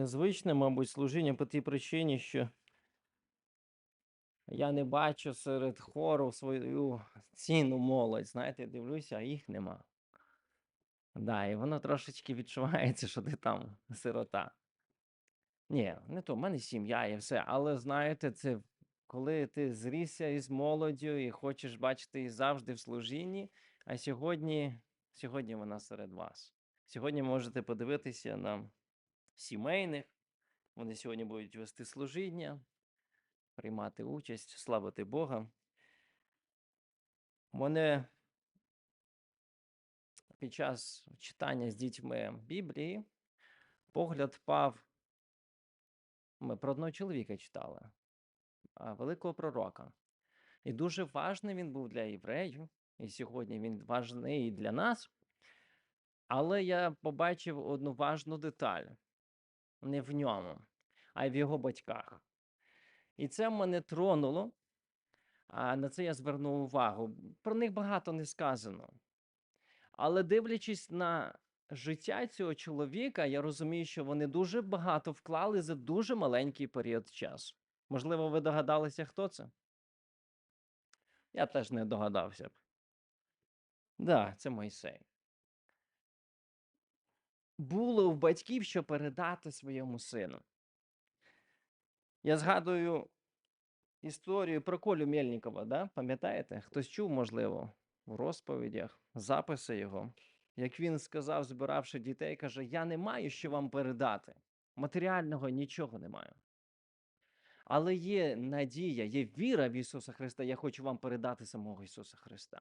незвичне, мабуть, служіння по тій причині, що я не бачу серед хору свою цінну молодь. Знаєте, дивлюся, а їх нема. Да, і воно трошечки відчувається, що ти там сирота. Ні, не то, в мене сім'я і все. Але знаєте, це коли ти зрісся із молоддю і хочеш бачити її завжди в служінні, а сьогодні, сьогодні вона серед вас. Сьогодні можете подивитися на сімейних. Вони сьогодні будуть вести служіння, приймати участь, славити Бога. Мене під час читання з дітьми Біблії погляд впав. Ми про одного чоловіка читали, великого пророка. І дуже важний він був для євреїв, і сьогодні він важний і для нас. Але я побачив одну важну деталь не в ньому, а й в його батьках. І це мене тронуло, а на це я звернув увагу. Про них багато не сказано. Але дивлячись на життя цього чоловіка, я розумію, що вони дуже багато вклали за дуже маленький період часу. Можливо, ви догадалися, хто це? Я теж не догадався б. Да, це Мойсей. Було в батьків, що передати своєму сину. Я згадую історію про Колю Мельникова, да? пам'ятаєте? Хтось чув, можливо, в розповідях, записи його. Як він сказав, збиравши дітей, каже: Я не маю що вам передати. Матеріального нічого не маю. Але є надія, є віра в Ісуса Христа. Я хочу вам передати самого Ісуса Христа.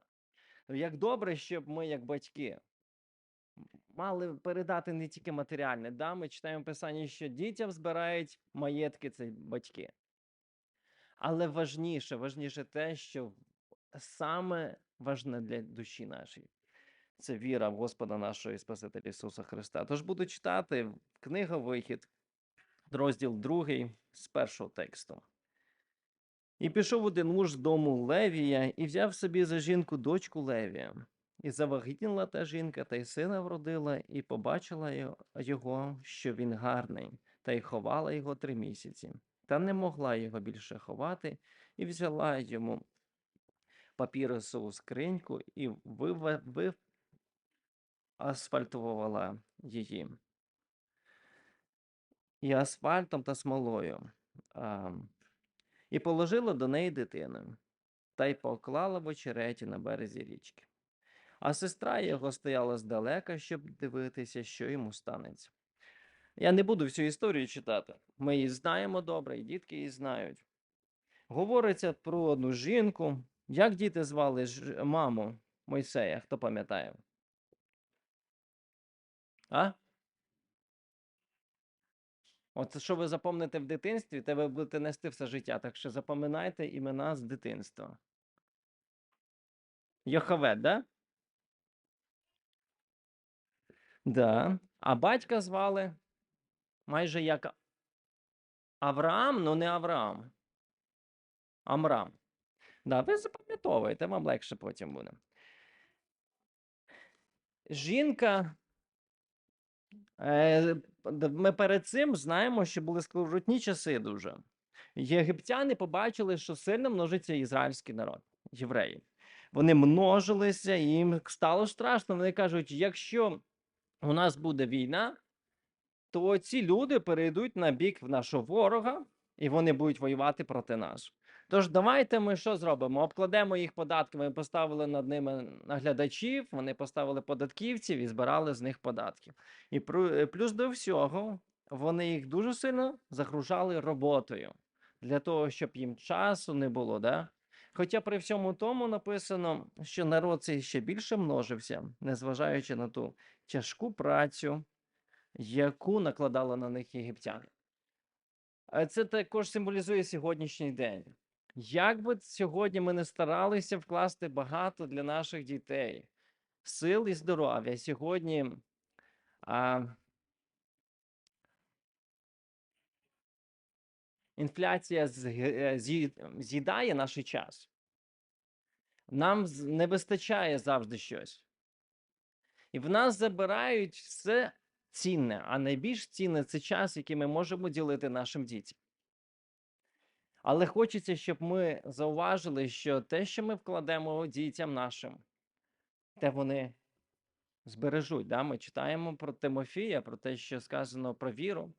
Як добре, щоб ми, як батьки, мали передати не тільки матеріальне. Да, ми читаємо в Писанні, що дітям збирають маєтки це батьки. Але важніше, важніше те, що саме важне для душі нашої це віра в Господа нашого і Спасителя Ісуса Христа. Тож буду читати книга Вихід, розділ 2 з першого тексту. І пішов один муж з дому Левія і взяв собі за жінку дочку Левія. І завагітніла та жінка, та й сина вродила, і побачила його, що він гарний, та й ховала його три місяці. Та не могла його більше ховати, і взяла йому папірусову скриньку і асфальтувала її. І асфальтом та смолою. А, і положила до неї дитину, та й поклала в очереті на березі річки. А сестра його стояла здалека, щоб дивитися, що йому станеться. Я не буду всю історію читати. Ми її знаємо добре, і дітки її знають. Говориться про одну жінку. Як діти звали ж- маму Мойсея, хто пам'ятає? А? От що ви запомните в дитинстві, те ви будете нести все життя. Так що запам'ятайте імена з дитинства. Йохавет, да? Да. А батька звали майже як Авраам, ну не Авраам. Амрам. Да, ви запам'ятовуєте, вам легше потім буде. Жінка. Е, ми перед цим знаємо, що були скрутні часи дуже. Єгиптяни побачили, що сильно множиться ізраїльський народ, євреї. Вони множилися, і їм стало страшно. Вони кажуть, якщо у нас буде війна, то ці люди перейдуть на бік нашого ворога, і вони будуть воювати проти нас. Тож давайте ми що зробимо? Обкладемо їх податками, поставили над ними наглядачів, вони поставили податківців і збирали з них податки. І плюс до всього, вони їх дуже сильно загружали роботою для того, щоб їм часу не було. Да? Хоча при всьому тому написано, що народ цей ще більше множився, незважаючи на ту тяжку працю, яку накладали на них єгиптяни. Це також символізує сьогоднішній день. Як би сьогодні ми не старалися вкласти багато для наших дітей, сил і здоров'я, сьогодні а, інфляція з'їдає наш час. Нам не вистачає завжди щось. І в нас забирають все цінне, а найбільш цінне це час, який ми можемо ділити нашим дітям. Але хочеться, щоб ми зауважили, що те, що ми вкладемо дітям нашим, те вони збережуть. Да? Ми читаємо про Тимофія, про те, що сказано про віру,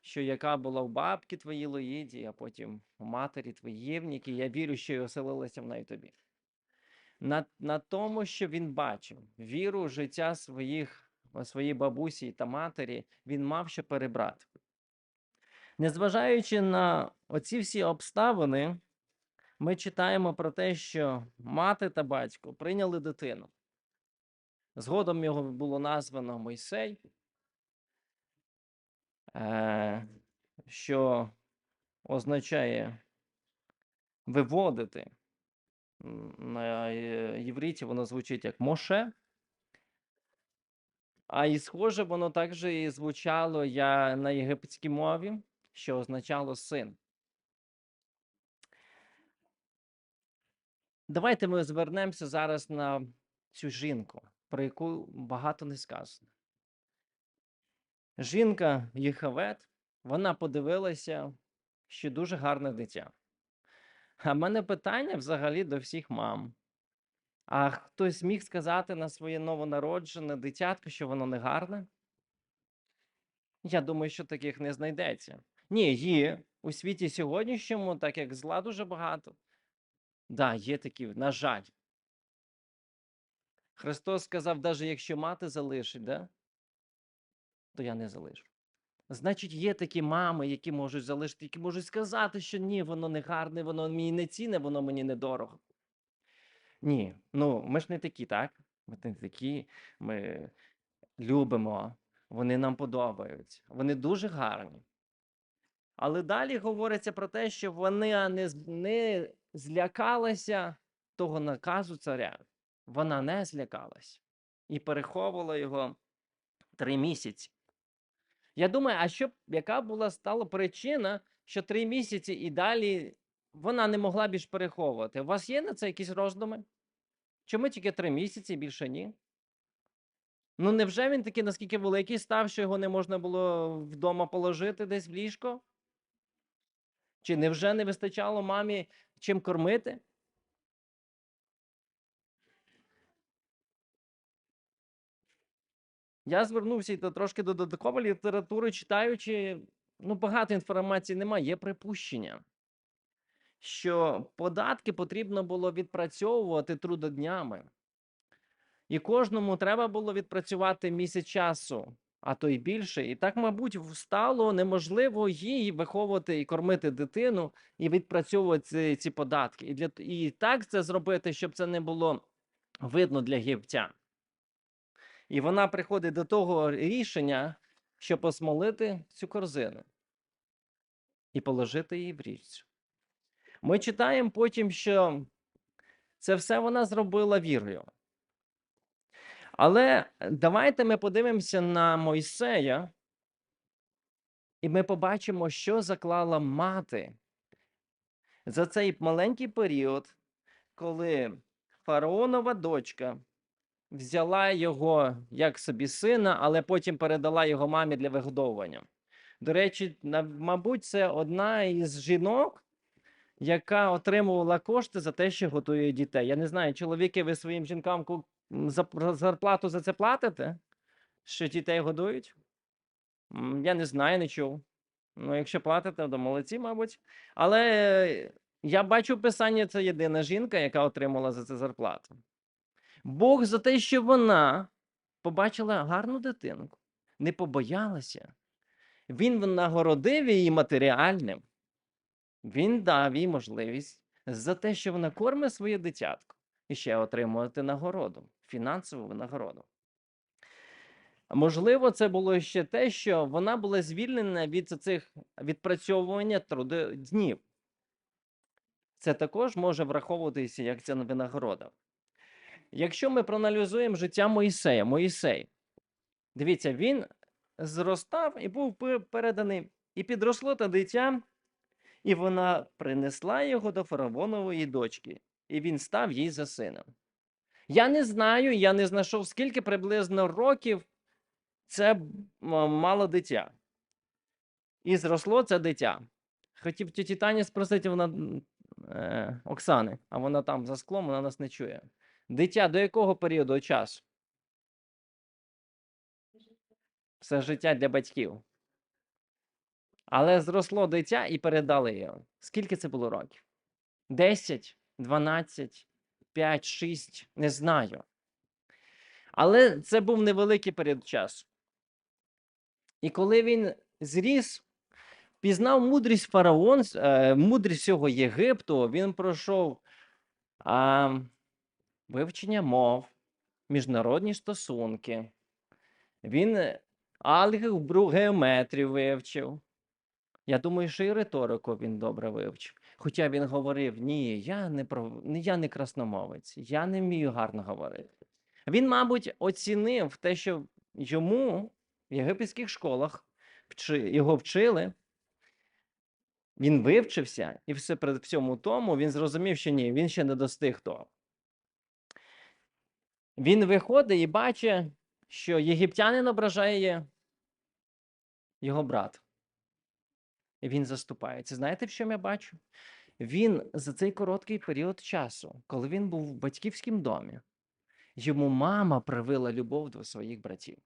що яка була в бабки твоїй Лоїді, а потім у матері твоїй Євніки, я вірю, що й оселилася в неї тобі. На, на тому, що він бачив віру, життя своїх, своїй бабусі та матері, він мав що перебрати. Незважаючи на оці всі обставини, ми читаємо про те, що мати та батько прийняли дитину. Згодом його було названо Мойсей, що означає виводити. На е, євриті воно звучить як Моше. А і схоже, воно також і звучало я на єгипетській мові, що означало син. Давайте ми звернемося зараз на цю жінку, про яку багато не сказано. Жінка Єхавет, вона подивилася, що дуже гарне дитя. А в мене питання взагалі до всіх мам. А хтось міг сказати на своє новонароджене дитятко, що воно не гарне? Я думаю, що таких не знайдеться. Ні, є у світі сьогоднішньому, так як зла дуже багато. Да, є такі, на жаль. Христос сказав, навіть якщо мати залишить, да, то я не залишу. Значить, є такі мами, які можуть залишити, які можуть сказати, що ні, воно не гарне, воно мені не цінне, воно мені недорого. Ні, ну ми ж не такі, так? Ми не такі, ми любимо, вони нам подобаються, вони дуже гарні. Але далі говориться про те, що вони не, не злякалася того наказу царя. Вона не злякалась і переховувала його три місяці. Я думаю, а що, яка була стала причина, що три місяці і далі вона не могла більш переховувати? У вас є на це якісь роздуми? Чому тільки три місяці, більше ні? Ну, невже він такий наскільки великий став, що його не можна було вдома положити десь в ліжко? Чи невже не вистачало мамі чим кормити? Я звернувся і трошки до додаткової літератури, читаючи, ну, багато інформації немає, є припущення, що податки потрібно було відпрацьовувати трудоднями. І кожному треба було відпрацювати місяць часу, а то й більше. І так, мабуть, стало неможливо їй виховувати і кормити дитину і відпрацьовувати ці, ці податки. І, для, і так це зробити, щоб це не було видно для єгиптян. І вона приходить до того рішення, щоб осмолити цю корзину і положити її в річцю. Ми читаємо потім, що це все вона зробила вірою. Але давайте ми подивимося на Мойсея, і ми побачимо, що заклала мати за цей маленький період, коли фараонова дочка взяла його як собі сина, але потім передала його мамі для вигодовування. До речі, мабуть, це одна із жінок, яка отримувала кошти за те, що готує дітей. Я не знаю, чоловіки, ви своїм жінкам зарплату за це платите? Що дітей годують? Я не знаю, не чув. Ну, якщо платите, то молодці, мабуть. Але я бачу в писанні, це єдина жінка, яка отримала за це зарплату. Бог за те, що вона побачила гарну дитинку, не побоялася. Він нагородив її матеріальним. Він дав їй можливість за те, що вона кормить своє дитятко, і ще отримувати нагороду, фінансову нагороду. Можливо, це було ще те, що вона була звільнена від цих відпрацьовування труди. Це також може враховуватися як ця винагорода. Якщо ми проаналізуємо життя Моїсея, Моїсей, дивіться, він зростав і був переданий, і підросло те дитя, і вона принесла його до фараонової дочки, і він став їй за сином. Я не знаю, я не знайшов, скільки приблизно років це мало дитя. І зросло це дитя. Хотів тіті Тані спросити вона е, Оксани, а вона там за склом, вона нас не чує. Дитя до якого періоду часу? Все життя для батьків. Але зросло дитя і передали його. Скільки це було років? 10, 12, 5, 6, не знаю. Але це був невеликий період часу. І коли він зріс, пізнав мудрість фараон, е, мудрість всього Єгипту, він пройшов вивчення мов, міжнародні стосунки. Він е, алгебру, геометрію вивчив. Я думаю, що і риторику він добре вивчив. Хоча він говорив: ні, я не про я не красномовець, я не вмію гарно говорити. Він, мабуть, оцінив те, що йому в єгипетських школах вчи, його вчили. Він вивчився, і все при всьому тому він зрозумів, що ні, він ще не достиг того. Він виходить і бачить, що єгиптянин ображає його брат. І він заступається. Знаєте, в чому я бачу? Він за цей короткий період часу, коли він був в батьківському домі, йому мама привила любов до своїх братів.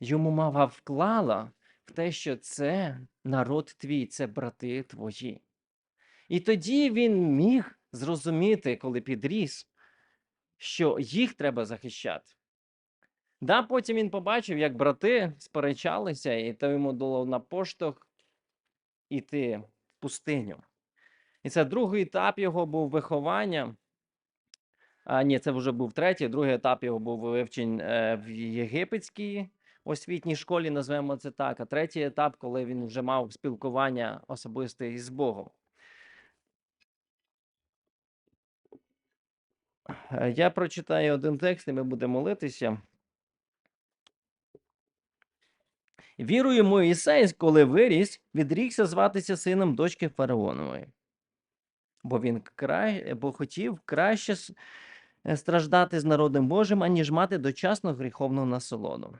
Йому мама вклала в те, що це народ твій, це брати твої. І тоді він міг зрозуміти, коли підріс, що їх треба захищати. Да, потім він побачив, як брати сперечалися, і то йому дало на поштовх іти в пустиню. І це другий етап його був виховання. А, ні, це вже був третій. Другий етап його був вивчень е, в єгипетській освітній школі, назвемо це так. А третій етап, коли він вже мав спілкування особисте із Богом. Я прочитаю один текст, і ми будемо молитися. Вірою Моїсей, коли виріс, відрікся зватися сином дочки фараонової. Бо він край... бо хотів краще е, страждати з народом Божим, аніж мати дочасну гріховну насолоду.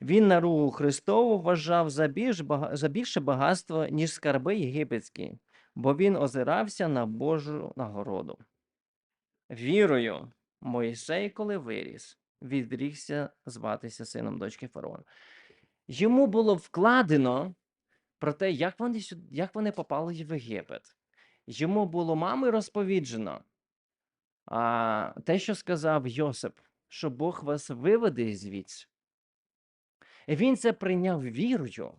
Він наругу Христову вважав за, більш за більше багатство, ніж скарби єгипетські, бо він озирався на Божу нагороду. Вірою Моїсей, коли виріс, відрікся зватися сином дочки фараона. Йому було вкладено про те, як вони, як вони попали в Єгипет. Йому було мамою розповіджено а, те, що сказав Йосип, що Бог вас виведе звідси. І він це прийняв вірою.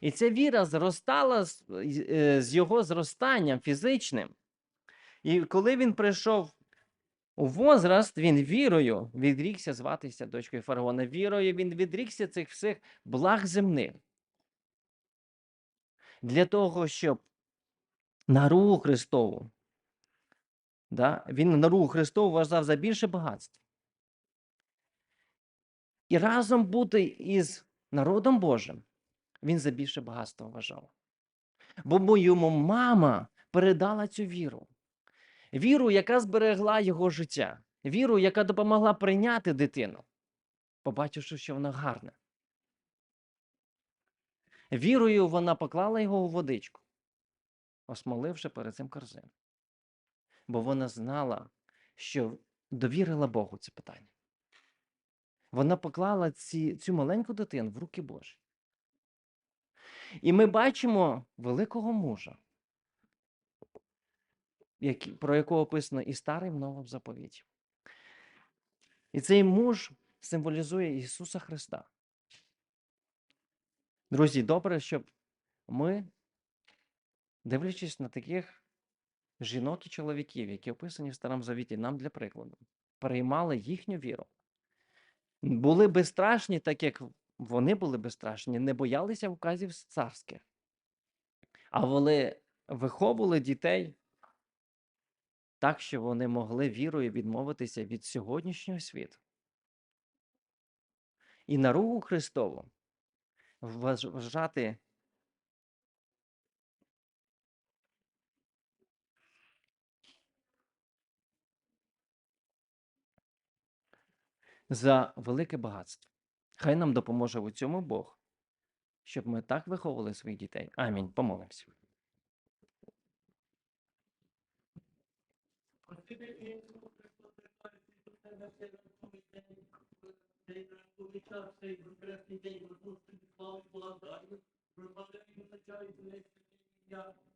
І ця віра зростала з, е, з його зростанням фізичним. І коли він прийшов у возраст, він вірою відрікся зватися дочкою фараона. Вірою він відрікся цих всіх благ земних. Для того, щоб на руку Христову, да, він на руку Христову вважав за більше багатств. І разом бути із народом Божим він за більше багатства вважав. Бо йому мама передала цю віру. Віру, яка зберегла його життя, віру, яка допомогла прийняти дитину, побачивши, що вона гарна. Вірою вона поклала його у водичку, осмоливши перед цим корзину. Бо вона знала, що довірила Богу це питання. Вона поклала ці, цю маленьку дитину в руки Божі. І ми бачимо великого мужа, про якого описано і старим і новим заповіті. І цей муж символізує Ісуса Христа. Друзі, добре, щоб ми, дивлячись на таких жінок і чоловіків, які описані в Старому Завіті, нам для прикладу, переймали їхню віру. Були безстрашні, так як вони були безстрашні, не боялися указів царських, а вони виховували дітей так, що вони могли вірою відмовитися від сьогоднішнього світу. І на руку Христову вважати за велике багатство. Хай нам допоможе у цьому Бог, щоб ми так виховували своїх дітей. Амінь. Помолимося.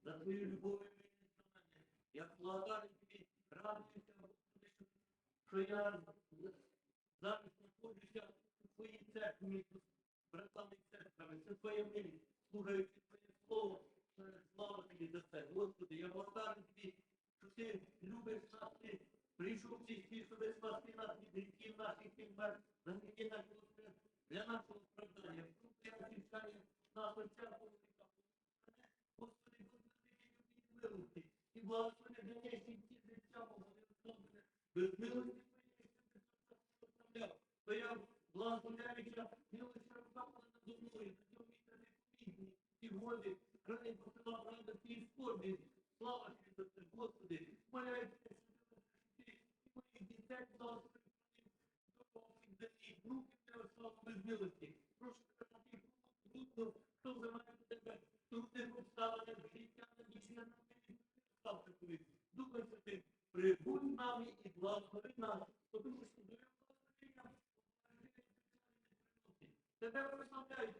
За твою любов і милість. Я благодарен тобі, радуюся, що я зараз знаходжуся у твоїй церкві, братами і сестрами. Це твоя милість, слухаючи твоє слово, слава тобі за це. Господи, я благодарен тобі, що ти любиш нас, ти прийшов в цей світ, щоб спасти нас від гріхів наших і мер, за гріхи наші Господи, для нашого страждання. Тут я очищаю нас отця Бога. Господи, Господи, милості, і благослови донечні ті життя мого Господи, без милості твоєї, то я благословляюча, милості розпала надо мною, за цього місця непомітні, і води, край посила радості і скорбі, слава тобі за це, Господи, моляюся, що ти моїх дітей благослови, руки милості, прошу тих трудно, хто вимагає тебе, трудних обставин, життя, надічне на мені, ставте тобі. Духа Святий, прибудь нами і благослови нас, тому що до благословення Тебе прославляють,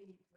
really